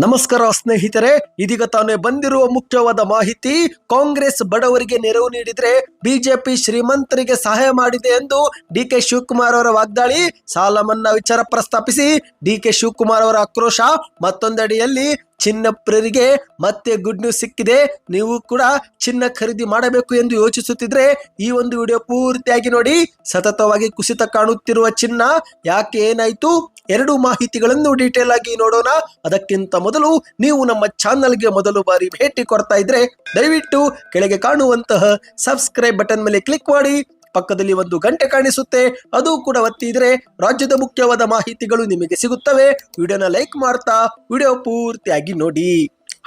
ನಮಸ್ಕಾರ ಸ್ನೇಹಿತರೆ, ಇದೀಗ ತಾನೇ ಬಂದಿರುವ ಮುಖ್ಯವಾದ ಮಾಹಿತಿ, ಕಾಂಗ್ರೆಸ್ ಬಡವರಿಗೆ ನೆರವು ನೀಡಿದ್ರೆ ಬಿಜೆಪಿ ಶ್ರೀಮಂತರಿಗೆ ಸಹಾಯ ಮಾಡಿದೆ ಎಂದು ಡಿ ಕೆ ಶಿವಕುಮಾರ್ ಅವರ ವಾಗ್ದಾಳಿ. ಸಾಲ ಮನ್ನಾ ವಿಚಾರ ಪ್ರಸ್ತಾಪಿಸಿ, ಡಿ ಕೆ ಶಿವಕುಮಾರ್ ಅವರ ಆಕ್ರೋಶ ಮತ್ತೊಂದಡಿಯಲ್ಲಿ ಚಿನ್ನ ಪ್ರಿಯರಿಗೆ ಮತ್ತೆ ಗುಡ್ ನ್ಯೂಸ್ ಸಿಕ್ಕಿದೆ. ನೀವು ಕೂಡ ಚಿನ್ನ ಖರೀದಿ ಮಾಡಬೇಕು ಎಂದು ಯೋಚಿಸುತ್ತಿದ್ರೆ ಈ ಒಂದು ವಿಡಿಯೋ ಪೂರ್ತಿಯಾಗಿ ನೋಡಿ. ಸತತವಾಗಿ ಕುಸಿತ ಕಾಣುತ್ತಿರುವ ಚಿನ್ನ, ಯಾಕೆ ಏನಾಯ್ತು? ಎರಡು ಮಾಹಿತಿಗಳನ್ನು ಡೀಟೇಲ್ ಆಗಿ ನೋಡೋಣ. ಅದಕ್ಕಿಂತ ಮೊದಲು ನೀವು ನಮ್ಮ ಚಾನಲ್ಗೆ ಮೊದಲು ಬಾರಿ ಭೇಟಿ ಕೊಡ್ತಾ ಇದ್ರೆ ದಯವಿಟ್ಟು ಕೆಳಗೆ ಕಾಣುವಂತಹ ಸಬ್ಸ್ಕ್ರೈಬ್ ಬಟನ್ ಮೇಲೆ ಕ್ಲಿಕ್ ಮಾಡಿ. ಪಕ್ಕದಲ್ಲಿ ಒಂದು ಗಂಟೆ ಕಾಣಿಸುತ್ತೆ, ಅದು ಕೂಡ ಒತ್ತಿದ್ರೆ ರಾಜ್ಯದ ಮುಖ್ಯವಾದ ಮಾಹಿತಿಗಳು ನಿಮಗೆ ಸಿಗುತ್ತವೆ. ವಿಡಿಯೋನ ಲೈಕ್ ಮಾಡ್ತಾ, ವಿಡಿಯೋ ಪೂರ್ತಿಯಾಗಿ ನೋಡಿ.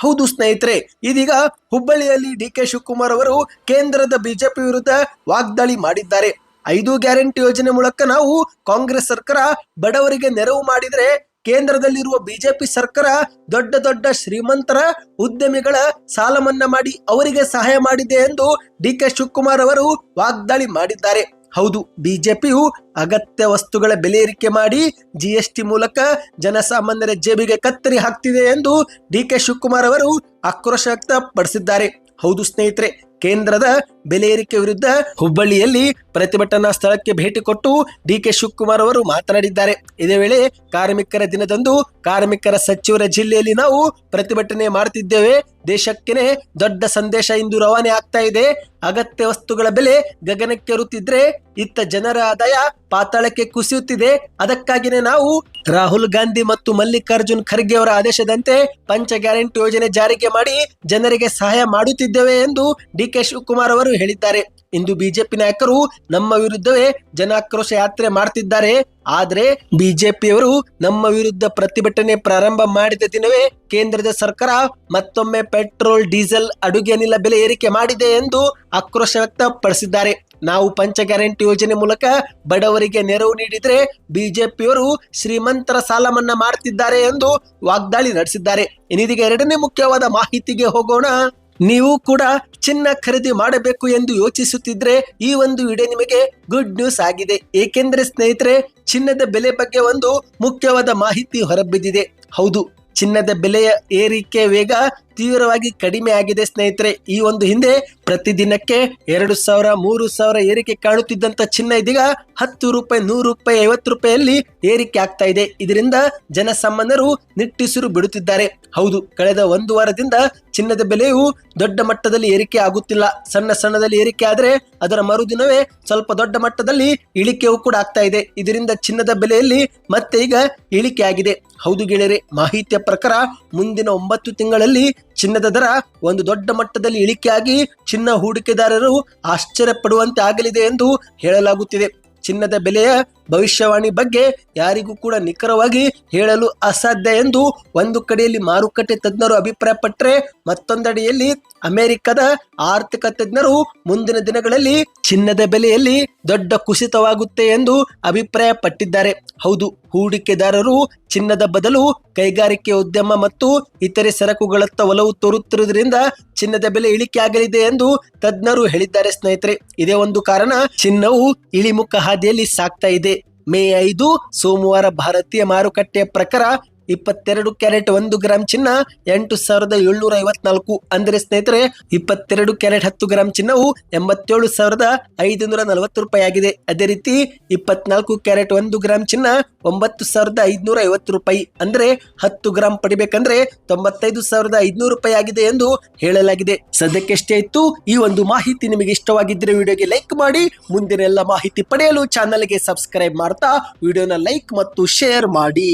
ಹೌದು ಸ್ನೇಹಿತರೆ, ಇದೀಗ ಹುಬ್ಬಳ್ಳಿಯಲ್ಲಿ ಡಿ ಕೆ ಶಿವಕುಮಾರ್ ಅವರು ಕೇಂದ್ರದ ಬಿಜೆಪಿ ವಿರುದ್ಧ ವಾಗ್ದಾಳಿ ಮಾಡಿದ್ದಾರೆ. ಐದು ಗ್ಯಾರಂಟಿ ಯೋಜನೆ ಮೂಲಕ ನಾವು ಕಾಂಗ್ರೆಸ್ ಸರ್ಕಾರ ಬಡವರಿಗೆ ನೆರವು ಮಾಡಿದ್ರೆ ಕೇಂದ್ರದಲ್ಲಿರುವ ಬಿಜೆಪಿ ಸರ್ಕಾರ ದೊಡ್ಡ ದೊಡ್ಡ ಶ್ರೀಮಂತರ ಉದ್ಯಮಿಗಳ ಸಾಲ ಮನ್ನಾ ಮಾಡಿ ಅವರಿಗೆ ಸಹಾಯ ಮಾಡಿದೆ ಎಂದು ಡಿ ಕೆ ಶಿವಕುಮಾರ್ ಅವರು ವಾಗ್ದಾಳಿ ಮಾಡಿದ್ದಾರೆ. ಹೌದು, ಬಿಜೆಪಿಯು ಅಗತ್ಯ ವಸ್ತುಗಳ ಬೆಲೆ ಏರಿಕೆ ಮಾಡಿ ಜಿಎಸ್ಟಿ ಮೂಲಕ ಜನಸಾಮಾನ್ಯರ ಜೇಬಿಗೆ ಕತ್ತರಿ ಹಾಕ್ತಿದೆ ಎಂದು ಡಿ ಕೆ ಶಿವಕುಮಾರ್ ಅವರು ಆಕ್ರೋಶ ವ್ಯಕ್ತಪಡಿಸಿದ್ದಾರೆ. ಹೌದು ಸ್ನೇಹಿತರೆ ಕೇಂದ್ರದ ಬೆಲೆ ಏರಿಕೆ ವಿರುದ್ಧ ಹುಬ್ಬಳ್ಳಿಯಲ್ಲಿ ಪ್ರತಿಭಟನಾ ಸ್ಥಳಕ್ಕೆ ಭೇಟಿ ಕೊಟ್ಟು ಡಿಕೆ ಶಿವಕುಮಾರ್ ಅವರು ಮಾತನಾಡಿದ್ದಾರೆ. ಇದೇ ವೇಳೆ ಕಾರ್ಮಿಕರ ದಿನದಂದು ಕಾರ್ಮಿಕರ ಸಚಿವರ ಜಿಲ್ಲೆಯಲ್ಲಿ ನಾವು ಪ್ರತಿಭಟನೆ ಮಾಡ್ತಿದ್ದೇವೆ ದೇಶಕ್ಕೇನೆ ದೊಡ್ಡ ಸಂದೇಶ ಇಂದು ರವಾನೆ ಆಗ್ತಾ ಇದೆ. ಅಗತ್ಯ ವಸ್ತುಗಳ ಬೆಲೆ ಗಗನಕ್ಕೇರುತ್ತಿದ್ರೆ ಇತ್ತ ಜನರ ಆದಾಯ ಪಾತಾಳಕ್ಕೆ ಕುಸಿಯುತ್ತಿದೆ. ಅದಕ್ಕಾಗಿನೇ ನಾವು ರಾಹುಲ್ ಗಾಂಧಿ ಮತ್ತು ಮಲ್ಲಿಕಾರ್ಜುನ್ ಖರ್ಗೆ ಅವರ ಆದೇಶದಂತೆ ಪಂಚ ಗ್ಯಾರಂಟಿ ಯೋಜನೆ ಜಾರಿಗೆ ಮಾಡಿ ಜನರಿಗೆ ಸಹಾಯ ಮಾಡುತ್ತಿದ್ದೇವೆ ಎಂದು ಡಿ ಕೆ ಶಿವಕುಮಾರ್ ಅವರು ಹೇಳಿದ್ದಾರೆ. ಇಂದು ಬಿಜೆಪಿ ನಾಯಕರು ನಮ್ಮ ವಿರುದ್ಧವೇ ಜನಾಕ್ರೋಶ ಯಾತ್ರೆ ಮಾಡ್ತಿದ್ದಾರೆ. ಆದರೆ ಬಿಜೆಪಿಯವರು ನಮ್ಮ ವಿರುದ್ಧ ಪ್ರತಿಭಟನೆ ಪ್ರಾರಂಭ ಮಾಡಿದ ದಿನವೇ ಕೇಂದ್ರದ ಸರ್ಕಾರ ಮತ್ತೊಮ್ಮೆ ಪೆಟ್ರೋಲ್, ಡೀಸೆಲ್, ಅಡುಗೆ ಅನಿಲ ಬೆಲೆ ಏರಿಕೆ ಮಾಡಿದೆ ಎಂದು ಆಕ್ರೋಶ ವ್ಯಕ್ತಪಡಿಸಿದ್ದಾರೆ. ನಾವು ಪಂಚ ಗ್ಯಾರಂಟಿ ಯೋಜನೆ ಮೂಲಕ ಬಡವರಿಗೆ ನೆರವು ನೀಡಿದರೆ ಬಿಜೆಪಿಯವರು ಶ್ರೀಮಂತರ ಸಾಲ ಮನ್ನಾ ಮಾಡ್ತಿದ್ದಾರೆ ಎಂದು ವಾಗ್ದಾಳಿ ನಡೆಸಿದ್ದಾರೆ. ಇನ್ನಿದೀಗ ಎರಡನೇ ಮುಖ್ಯವಾದ ಮಾಹಿತಿಗೆ ಹೋಗೋಣ. ನೀವು ಕೂಡ ಚಿನ್ನ ಖರೀದಿ ಮಾಡಬೇಕು ಎಂದು ಯೋಚಿಸುತ್ತಿದ್ರೆ ಈ ಒಂದು ವಿಡಿಯೋ ನಿಮಗೆ ಗುಡ್ ನ್ಯೂಸ್ ಆಗಿದೆ. ಏಕೆಂದರೆ ಸ್ನೇಹಿತರೆ, ಚಿನ್ನದ ಬೆಲೆ ಬಗ್ಗೆ ಒಂದು ಮುಖ್ಯವಾದ ಮಾಹಿತಿ ಹೊರಬಿದ್ದಿದೆ. ಹೌದು, ಚಿನ್ನದ ಬೆಲೆಯ ಏರಿಕೆ ವೇಗ ತೀವ್ರವಾಗಿ ಕಡಿಮೆ ಆಗಿದೆ ಸ್ನೇಹಿತರೆ. ಈ ಒಂದು ಹಿಂದೆ ಪ್ರತಿದಿನಕ್ಕೆ ಎರಡು ಸಾವಿರ, ಮೂರು ಸಾವಿರ ಏರಿಕೆ ಕಾಣುತ್ತಿದ್ದಂತ ಚಿನ್ನ ಇದೀಗ ಹತ್ತು ರೂಪಾಯಿ, ನೂರು ರೂಪಾಯಿ, ಐವತ್ತು ರೂಪಾಯಿಯಲ್ಲಿ ಏರಿಕೆ ಆಗ್ತಾ ಇದೆ. ಇದರಿಂದ ಜನಸಾಮಾನ್ಯರು ನಿಟ್ಟುಸಿರು ಬಿಡುತ್ತಿದ್ದಾರೆ. ಹೌದು, ಕಳೆದ ಒಂದು ವಾರದಿಂದ ಚಿನ್ನದ ಬೆಲೆಯು ದೊಡ್ಡ ಮಟ್ಟದಲ್ಲಿ ಏರಿಕೆ ಆಗುತ್ತಿಲ್ಲ. ಸಣ್ಣ ಸಣ್ಣದಲ್ಲಿ ಏರಿಕೆ ಆದರೆ ಅದರ ಮರುದಿನವೇ ಸ್ವಲ್ಪ ದೊಡ್ಡ ಮಟ್ಟದಲ್ಲಿ ಇಳಿಕೆಯೂ ಕೂಡ ಆಗ್ತಾ ಇದೆ. ಇದರಿಂದ ಚಿನ್ನದ ಬೆಲೆಯಲ್ಲಿ ಮತ್ತೆ ಈಗ ಇಳಿಕೆ ಆಗಿದೆ ಹೌದು ಗೆಳೆಯರೆ, ಮಾಹಿತಿಯ ಪ್ರಕಾರ ಮುಂದಿನ ಒಂಬತ್ತು ತಿಂಗಳಲ್ಲಿ ಚಿನ್ನದ ದರ ಒಂದು ದೊಡ್ಡ ಮಟ್ಟದಲ್ಲಿ ಇಳಿಕೆಯಾಗಿ ಚಿನ್ನ ಹೂಡಿಕೆದಾರರು ಆಶ್ಚರ್ಯ ಪಡುವಂತೆ ಆಗಲಿದೆ ಎಂದು ಹೇಳಲಾಗುತ್ತಿದೆ. ಚಿನ್ನದ ಬೆಲೆಯ ಭವಿಷ್ಯವಾಣಿ ಬಗ್ಗೆ ಯಾರಿಗೂ ಕೂಡ ನಿಖರವಾಗಿ ಹೇಳಲು ಅಸಾಧ್ಯ ಎಂದು ಒಂದು ಕಡೆಯಲ್ಲಿ ಮಾರುಕಟ್ಟೆ ತಜ್ಞರು ಅಭಿಪ್ರಾಯಪಟ್ಟರೆ ಮತ್ತೊಂದೆಡೆಯಲ್ಲಿ ಅಮೆರಿಕದ ಆರ್ಥಿಕ ತಜ್ಞರು ಮುಂದಿನ ದಿನಗಳಲ್ಲಿ ಚಿನ್ನದ ಬೆಲೆಯಲ್ಲಿ ದೊಡ್ಡ ಕುಸಿತವಾಗುತ್ತೆ ಎಂದು ಅಭಿಪ್ರಾಯ ಪಟ್ಟಿದ್ದಾರೆ ಹೌದು, ಹೂಡಿಕೆದಾರರು ಚಿನ್ನದ ಬದಲು ಕೈಗಾರಿಕೆ ಉದ್ಯಮ ಮತ್ತು ಇತರೆ ಸರಕುಗಳತ್ತ ಒಲವು ತೋರುತ್ತಿರುವುದರಿಂದ ಚಿನ್ನದ ಬೆಲೆ ಇಳಿಕೆ ಆಗಲಿದೆ ಎಂದು ತಜ್ಞರು ಹೇಳಿದ್ದಾರೆ ಸ್ನೇಹಿತರೆ. ಇದೇ ಒಂದು ಕಾರಣ ಚಿನ್ನವು ಇಳಿಮುಖ ಹಾದಿಯಲ್ಲಿ ಸಾಕ್ತಾ ಇದೆ. ಮೇ ಐದು ಸೋಮವಾರ ಭಾರತೀಯ ಮಾರುಕಟ್ಟೆಯ ಪ್ರಕಾರ ಇಪ್ಪತ್ತೆರಡು ಕ್ಯಾರೆಟ್ ಒಂದು ಗ್ರಾಂ ಚಿನ್ನ, ಎಂಟು ಸಾವಿರದ ಏಳ್ನೂರ ಐವತ್ನಾಲ್ಕು. ಅಂದ್ರೆ ಸ್ನೇಹಿತರೆ, ಇಪ್ಪತ್ತೆರಡು ಕ್ಯಾರೆಟ್ ಹತ್ತು ಗ್ರಾಂ ಚಿನ್ನವು ಎಂಬತ್ತೇಳು ಸಾವಿರದ ಐದುನೂರ ನಲವತ್ತು ರೂಪಾಯಿ ಆಗಿದೆ ಅದೇ ರೀತಿ, ಇಪ್ಪತ್ನಾಲ್ಕು ಕ್ಯಾರೆಟ್ ಒಂದು ಗ್ರಾಂ ಚಿನ್ನ, ಒಂಬತ್ತು ಸಾವಿರದ ಐದುನೂರ ಐವತ್ತು ರೂಪಾಯಿ. ಅಂದ್ರೆ ಹತ್ತು ಗ್ರಾಂ ಪಡಿಬೇಕಂದ್ರೆ ತೊಂಬತ್ತೈದು ಸಾವಿರದ ಐದುನೂರು ರೂಪಾಯಿ ಆಗಿದೆ ಎಂದು ಹೇಳಲಾಗಿದೆ. ಸದ್ಯಕ್ಕೆಷ್ಟೇ ಇತ್ತು. ಈ ಒಂದು ಮಾಹಿತಿ ನಿಮಗೆ ಇಷ್ಟವಾಗಿದ್ದರೆ ವಿಡಿಯೋಗೆ ಲೈಕ್ ಮಾಡಿ, ಮುಂದಿನ ಎಲ್ಲ ಮಾಹಿತಿ ಪಡೆಯಲು ಚಾನಲ್ಗೆ ಸಬ್ಸ್ಕ್ರೈಬ್ ಮಾಡ್ತಾ, ವಿಡಿಯೋನ ಲೈಕ್ ಮತ್ತು ಶೇರ್ ಮಾಡಿ.